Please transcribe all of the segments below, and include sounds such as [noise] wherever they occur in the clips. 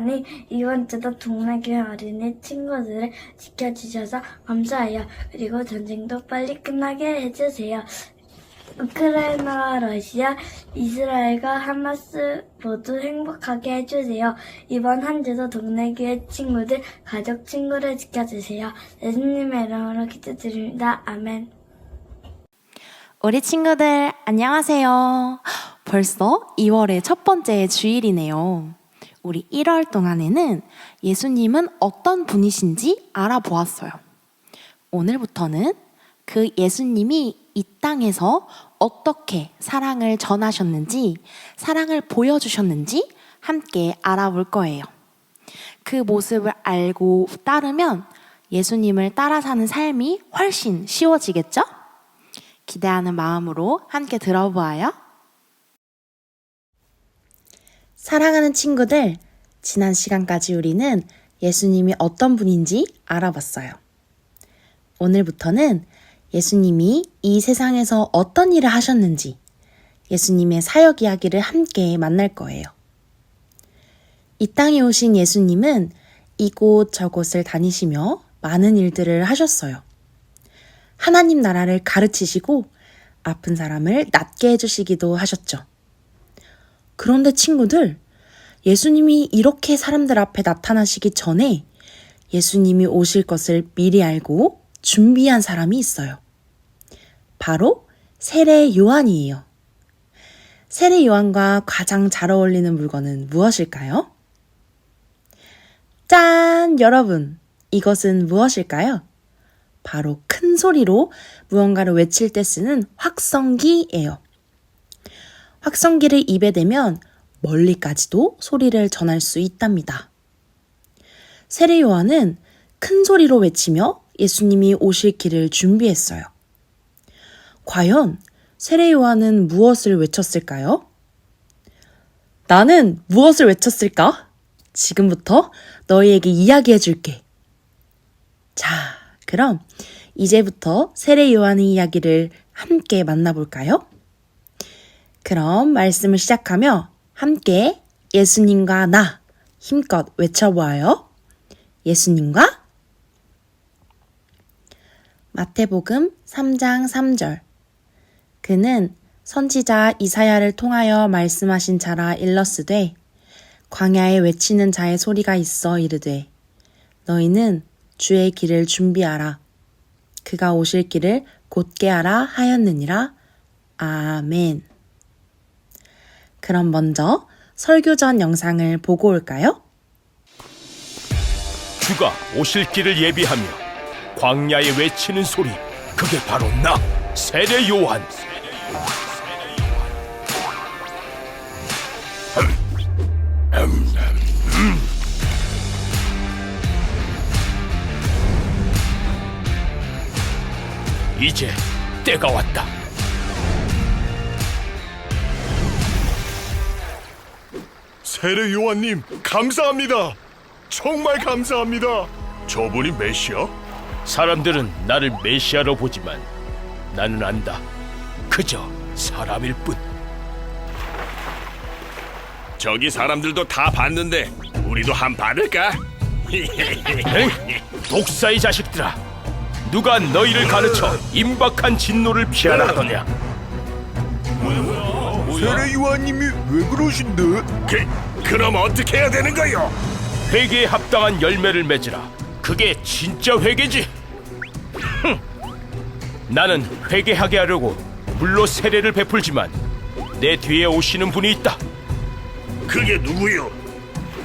하나님, 이번 주도 동네교회 어린이 친구들을 지켜주셔서 감사해요. 그리고 전쟁도 빨리 끝나게 해주세요. 우크라이나와 러시아, 이스라엘과 하마스 모두 행복하게 해주세요. 이번 한 주도 동네교회 친구들, 가족 친구를 지켜주세요. 예수님의 이름으로 기도드립니다. 아멘. 우리 친구들, 안녕하세요. 벌써 2월의 첫 번째 주일이네요. 우리 1월 동안에는 예수님은 어떤 분이신지 알아보았어요. 오늘부터는 그 예수님이 이 땅에서 어떻게 사랑을 전하셨는지, 사랑을 보여주셨는지 함께 알아볼 거예요. 그 모습을 알고 따르면 예수님을 따라 사는 삶이 훨씬 쉬워지겠죠? 기대하는 마음으로 함께 들어보아요. 사랑하는 친구들, 지난 시간까지 우리는 예수님이 어떤 분인지 알아봤어요. 오늘부터는 예수님이 이 세상에서 어떤 일을 하셨는지 예수님의 사역 이야기를 함께 만날 거예요. 이 땅에 오신 예수님은 이곳 저곳을 다니시며 많은 일들을 하셨어요. 하나님 나라를 가르치시고 아픈 사람을 낫게 해주시기도 하셨죠. 그런데 친구들, 예수님이 이렇게 사람들 앞에 나타나시기 전에 예수님이 오실 것을 미리 알고 준비한 사람이 있어요. 바로 세례 요한이에요. 세례 요한과 가장 잘 어울리는 물건은 무엇일까요? 짠! 여러분, 이것은 무엇일까요? 바로 큰 소리로 무언가를 외칠 때 쓰는 확성기예요. 확성기를 입에 대면 멀리까지도 소리를 전할 수 있답니다. 세례 요한은 큰 소리로 외치며 예수님이 오실 길을 준비했어요. 과연 세례 요한은 무엇을 외쳤을까요? 나는 무엇을 외쳤을까? 지금부터 너희에게 이야기해 줄게. 자, 그럼 이제부터 세례 요한의 이야기를 함께 만나볼까요? 그럼 말씀을 시작하며 함께 예수님과 나 힘껏 외쳐보아요. 예수님과 마태복음 3장 3절. 그는 선지자 이사야를 통하여 말씀하신 자라 일러스되 광야에 외치는 자의 소리가 있어 이르되 너희는 주의 길을 준비하라. 그가 오실 길을 곧게 하라 하였느니라. 아멘 그럼 먼저 설교 전 영상을 보고 올까요? 주가 오실 길을 예비하며 광야에 외치는 소리 그게 바로 나 세례 요한 이제 때가 왔다 세례 요한님 감사합니다. 정말 감사합니다. 저분이 메시아? 사람들은 나를 메시아로 보지만 나는 안다 그저 사람일 뿐 저기 사람들도 다 봤는데 우리도 한 받을까? [laughs] 에이, 독사의 자식들아 누가 너희를 가르쳐 임박한 진노를 피하라 하더냐 세례 요한님이 왜 그러신데? 그 그럼 어떻게 해야 되는 거요? 회개에 합당한 열매를 맺으라 그게 진짜 회개지 흥. 나는 회개하게 하려고 물로 세례를 베풀지만 내 뒤에 오시는 분이 있다 그게 누구요?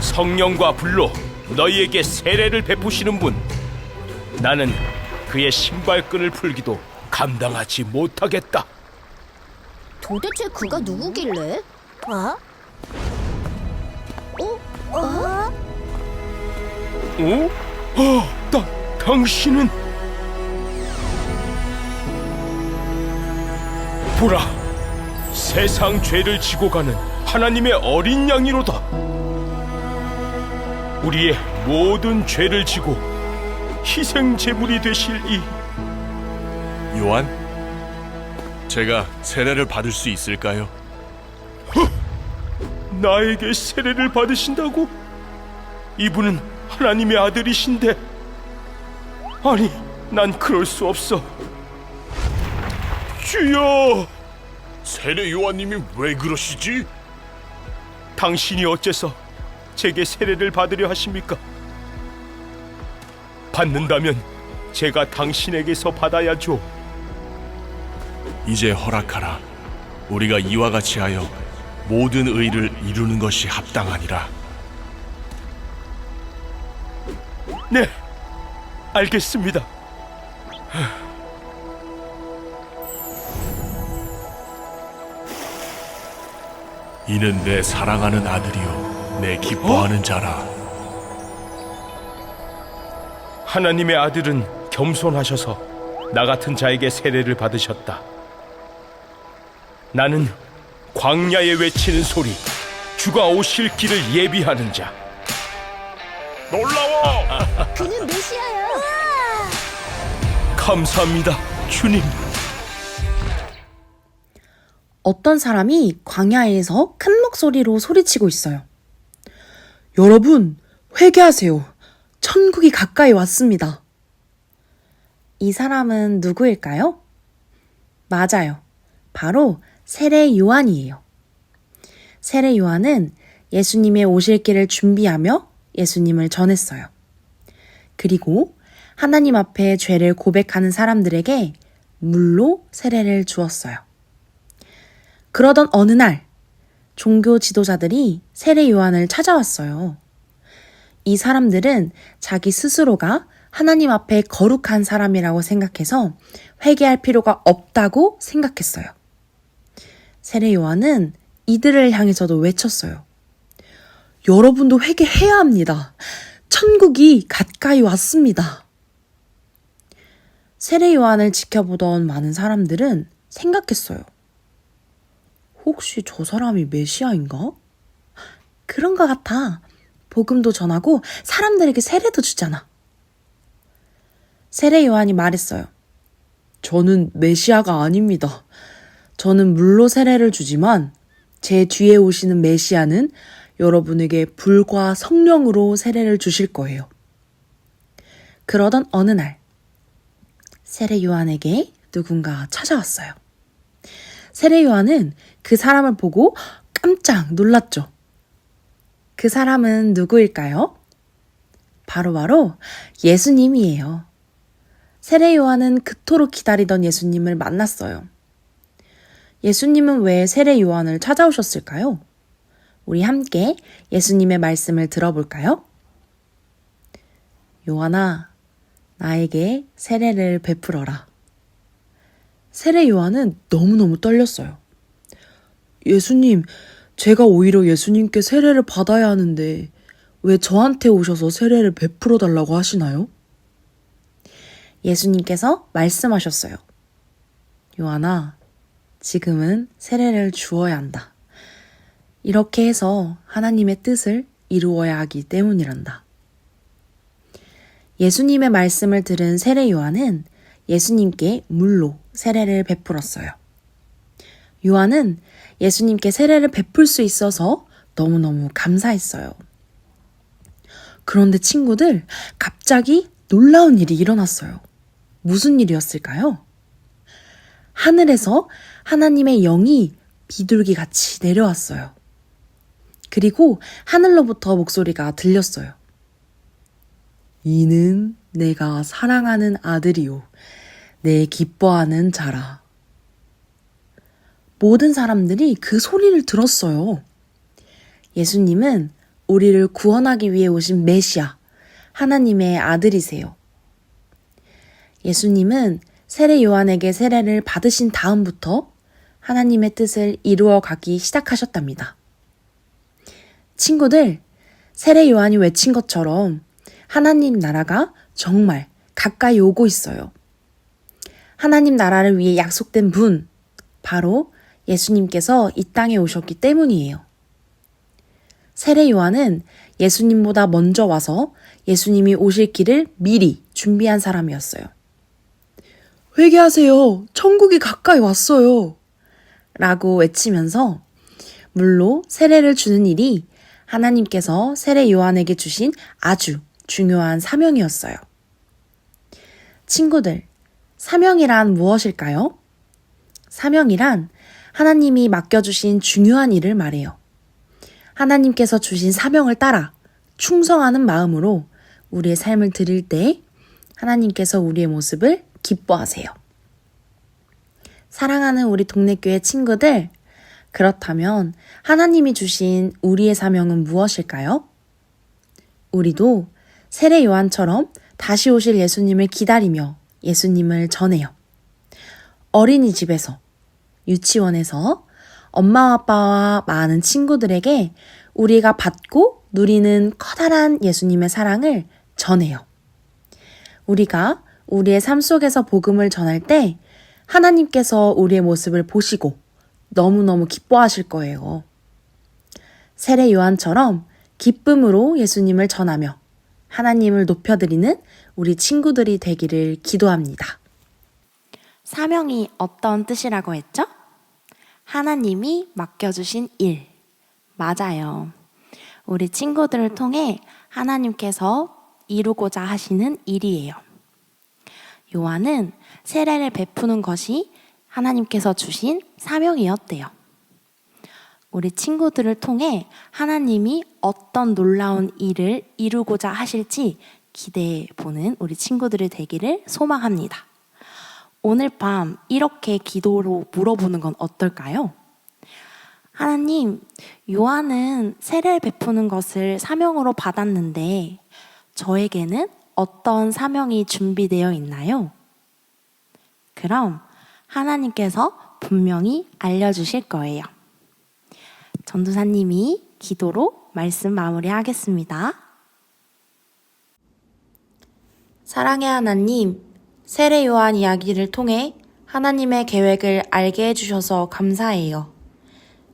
성령과 불로 너희에게 세례를 베푸시는 분 나는 그의 신발끈을 풀기도 감당하지 못하겠다 도대체 그가 누구길래? 어? 어? 어? 아, 나, 당신은 보라 세상 죄를 지고 가는 하나님의 어린 양이로다 우리의 모든 죄를 지고 희생 제물이 되실 이 요한? 제가 세례를 받을 수 있을까요? 나에게 세례를 받으신다고 이분은 하나님의 아들이신데. 아니, 난 그럴 수 없어. 주여! 세례 요한님이 왜 그러시지? 당신이 어째서 제게 세례를 받으려 하십니까? 받는다면 제가 당신에게서 받아야죠. 이제 허락하라. 우리가 이와 같이 하여 모든 의를 이루는 것이 합당하니라. 네, 알겠습니다. 이는 내 사랑하는 아들이요 내 기뻐하는 자라. 하나님의 아들은 겸손하셔서 나 같은 자에게 세례를 받으셨다. 나는 광야에 외치는 소리, 주가 오실 길을 예비하는 자. 놀라워! 그는 메시아야. 감사합니다, 주님. 어떤 사람이 광야에서 큰 목소리로 소리치고 있어요. 여러분, 회개하세요. 천국이 가까이 왔습니다. 이 사람은 누구일까요? 맞아요. 바로 세례 요한이에요. 세례 요한은 예수님의 오실 길을 준비하며 예수님을 전했어요. 그리고 하나님 앞에 죄를 고백하는 사람들에게 물로 세례를 주었어요. 그러던 어느 날, 종교 지도자들이 세례 요한을 찾아왔어요. 이 사람들은 자기 스스로가 하나님 앞에 거룩한 사람이라고 생각해서 회개할 필요가 없다고 생각했어요. 세례 요한은 이들을 향해서도 외쳤어요. 여러분도 회개해야 합니다. 천국이 가까이 왔습니다. 세례 요한을 지켜보던 많은 사람들은 생각했어요. 혹시 저 사람이 메시아인가? 그런 것 같아. 복음도 전하고 사람들에게 세례도 주잖아. 세례 요한이 말했어요. 저는 메시아가 아닙니다. 저는 물로 세례를 주지만 제 뒤에 오시는 메시아는 여러분에게 불과 성령으로 세례를 주실 거예요. 그러던 어느 날, 세례 요한에게 누군가 찾아왔어요. 세례 요한은 그 사람을 보고 깜짝 놀랐죠. 그 사람은 누구일까요? 바로바로 예수님이에요. 세례 요한은 그토록 기다리던 예수님을 만났어요. 예수님은 왜 세례 요한을 찾아오셨을까요? 우리 함께 예수님의 말씀을 들어볼까요? 요한아, 나에게 세례를 베풀어라. 세례 요한은 너무너무 떨렸어요. 예수님, 제가 오히려 예수님께 세례를 받아야 하는데 왜 저한테 오셔서 세례를 베풀어 달라고 하시나요? 예수님께서 말씀하셨어요. 요한아, 지금은 세례를 주어야 한다. 이렇게 해서 하나님의 뜻을 이루어야 하기 때문이란다. 예수님의 말씀을 들은 세례 요한은 예수님께 물로 세례를 베풀었어요. 요한은 예수님께 세례를 베풀 수 있어서 너무너무 감사했어요. 그런데 친구들, 갑자기 놀라운 일이 일어났어요. 무슨 일이었을까요? 하늘에서 하나님의 영이 비둘기 같이 내려왔어요. 그리고 하늘로부터 목소리가 들렸어요. 이는 내가 사랑하는 아들이요. 내 기뻐하는 자라. 모든 사람들이 그 소리를 들었어요. 예수님은 우리를 구원하기 위해 오신 메시아, 하나님의 아들이세요. 예수님은 세례 요한에게 세례를 받으신 다음부터 하나님의 뜻을 이루어 가기 시작하셨답니다. 친구들, 세례 요한이 외친 것처럼 하나님 나라가 정말 가까이 오고 있어요. 하나님 나라를 위해 약속된 분, 바로 예수님께서 이 땅에 오셨기 때문이에요. 세례 요한은 예수님보다 먼저 와서 예수님이 오실 길을 미리 준비한 사람이었어요. 회개하세요. 천국이 가까이 왔어요. 라고 외치면서 물로 세례를 주는 일이 하나님께서 세례 요한에게 주신 아주 중요한 사명이었어요. 친구들, 사명이란 무엇일까요? 사명이란 하나님이 맡겨주신 중요한 일을 말해요. 하나님께서 주신 사명을 따라 충성하는 마음으로 우리의 삶을 드릴 때 하나님께서 우리의 모습을 기뻐하세요. 사랑하는 우리 동네교회 친구들, 그렇다면 하나님이 주신 우리의 사명은 무엇일까요? 우리도 세례 요한처럼 다시 오실 예수님을 기다리며 예수님을 전해요. 어린이집에서, 유치원에서 엄마 아빠와 많은 친구들에게 우리가 받고 누리는 커다란 예수님의 사랑을 전해요. 우리가 우리의 삶 속에서 복음을 전할 때 하나님께서 우리의 모습을 보시고 너무너무 기뻐하실 거예요. 세례 요한처럼 기쁨으로 예수님을 전하며 하나님을 높여드리는 우리 친구들이 되기를 기도합니다. 사명이 어떤 뜻이라고 했죠? 하나님이 맡겨주신 일. 맞아요. 우리 친구들을 통해 하나님께서 이루고자 하시는 일이에요. 요한은 세례를 베푸는 것이 하나님께서 주신 사명이었대요. 우리 친구들을 통해 하나님이 어떤 놀라운 일을 이루고자 하실지 기대해 보는 우리 친구들이 되기를 소망합니다. 오늘 밤 이렇게 기도로 물어보는 건 어떨까요? 하나님, 요한은 세례를 베푸는 것을 사명으로 받았는데 저에게는 어떤 사명이 준비되어 있나요? 그럼 하나님께서 분명히 알려주실 거예요. 전도사님이 기도로 말씀 마무리하겠습니다. 사랑의 하나님, 세례 요한 이야기를 통해 하나님의 계획을 알게 해주셔서 감사해요.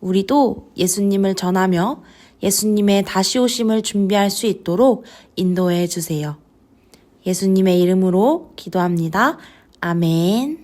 우리도 예수님을 전하며 예수님의 다시 오심을 준비할 수 있도록 인도해 주세요. 예수님의 이름으로 기도합니다. 아멘.